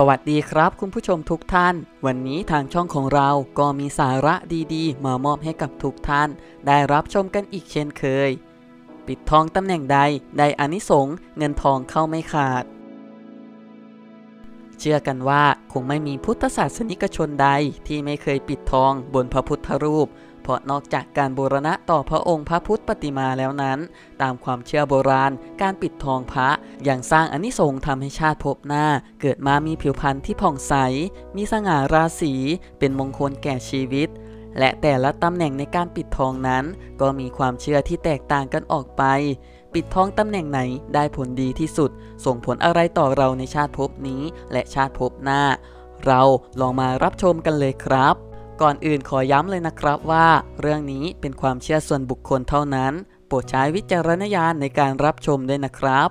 สวัสดีครับคุณผู้ชมทุกท่าน วันนี้ทางช่องของเราก็มีสาระดีๆ มามอบให้กับทุกท่าน ได้รับชมกันอีกเช่นเคย ปิดทองตำแหน่งใดได้อานิสงส์เงินทองเข้าไม่ขาด เชื่อกันว่าคงไม่มีพุทธศาสนิกชนใดที่ไม่เคยปิดทองบนพระพุทธรูป เพราะนอกจากการบูรณะต่อพระองค์พระพุทธปฏิมาแล้วนั้น ตามความเชื่อโบราณ การปิดทองพระยังสร้างอานิสงส์ทำให้ชาติภพหน้า เกิดมามีผิวพรรณที่ผ่องใส มีสง่าราศีเป็นมงคลแก่ชีวิตและแต่ละตำแหน่งในการปิดทองนั้น ก็มีความเชื่อที่แตกต่างกันออกไป ปิดทองตำแหน่งไหนได้ผลดีที่สุด ส่งผลอะไรต่อเราในชาติภพนี้และชาติภพหน้า เราลองมารับชมกันเลยครับ ก่อนอื่นขอย้ำเลยนะครับว่า เรื่องนี้เป็นความเชื่อส่วนบุคคลเท่านั้น โปรดใช้วิจารณญาณในการรับชมด้วยนะครับ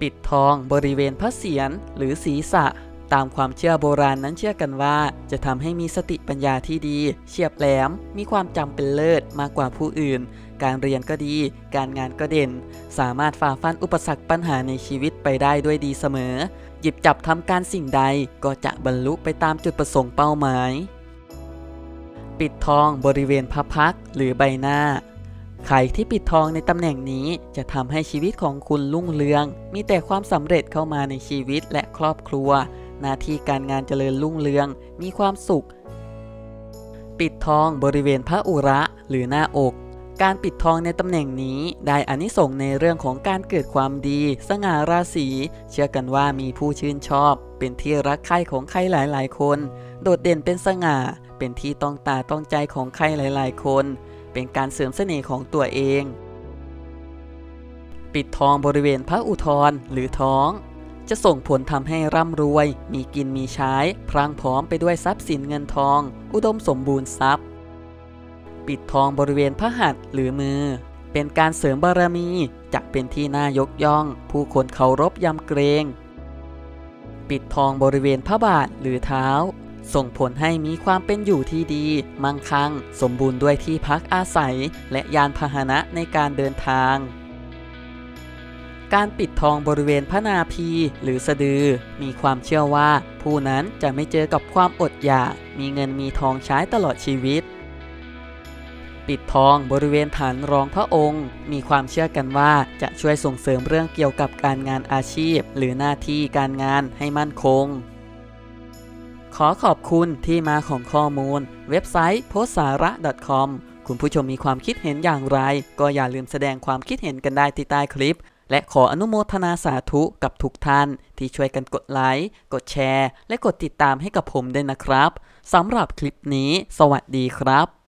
ปิดทองบริเวณพระเศียรหรือศีรษะ ตามความเชื่อโบราณนั้นเชื่อกันว่า จะทำให้มีสติปัญญาที่ดี เฉียบแหลม มีความจำเป็นเลิศมากกว่าผู้อื่น การเรียนก็ดี การงานก็เด่น สามารถฝ่าฟันอุปสรรคปัญหาในชีวิตไปได้ด้วยดีเสมอ หยิบจับทำการสิ่งใดก็จะบรรลุไปตามจุดประสงค์เป้าหมาย ปิดทองบริเวณพระพักหรือใบหน้าใครที่ปิดทองในตำแหน่งนี้จะทำให้ชีวิตของคุณรุ่งเรือง มีแต่ความสำเร็จเข้ามาในชีวิตและครอบครัว หน้าที่การงานเจริญรุ่งเรือง มีความสุข ปิดทองบริเวณพระอุระหรือหน้าอก การปิดทองในตำแหน่งนี้ได้อานิสงส์ในเรื่องของการเกิดความดี สง่าราศี เชื่อกันว่ามีผู้ชื่นชอบ เป็นที่รักใคร่ของใครหลายๆ คน โดดเด่นเป็นสง่า เป็นที่ต้องตาต้องใจของใครหลายๆ คน เป็นการเสริมเสน่ห์ของตัวเอง ปิดทองบริเวณพระอุทธรหรือท้อง จะส่งผลทำให้ร่ำรวย มีกินมีใช้ พรางพร้อมไปด้วยทรัพย์สินเงินทอง อุดมสมบูรณ์ทรัพย์ ปิดทองบริเวณพระหัตถ์หรือมือ เป็นการเสริมบารมีจะเป็นที่น่ายกย่อง ผู้คนเคารพยำเกรง ปิดทองบริเวณพระบาทหรือเท้า ส่งผลให้มีความเป็นอยู่ที่ดี มั่งคั่ง สมบูรณ์ด้วยที่พักอาศัย และยานพาหนะในการเดินทางการปิดทองบริเวณพระนาภีหรือสะดือ มีความเชื่อว่า ผู้นั้นจะไม่เจอกับความอดอยาก มีเงินมีทองใช้ตลอดชีวิต ปิดทองบริเวณฐานรองพระองค์ มีความเชื่อกันว่าจะช่วยส่งเสริมเรื่องเกี่ยวกับการงานอาชีพ หรือหน้าที่การงานให้มั่นคง ขอขอบคุณที่มาของข้อมูล เว็บไซต์โพสาระ .com คุณผู้ชมมีความคิดเห็นอย่างไร ก็อย่าลืมแสดงความคิดเห็นกันได้ที่ใต้คลิป และขออนุโมทนาสาธุกับทุกท่าน ที่ช่วยกันกดไลค์ กดแชร์ และกดติดตามให้กับผมด้วยนะครับสำหรับคลิปนี้ สวัสดีครับ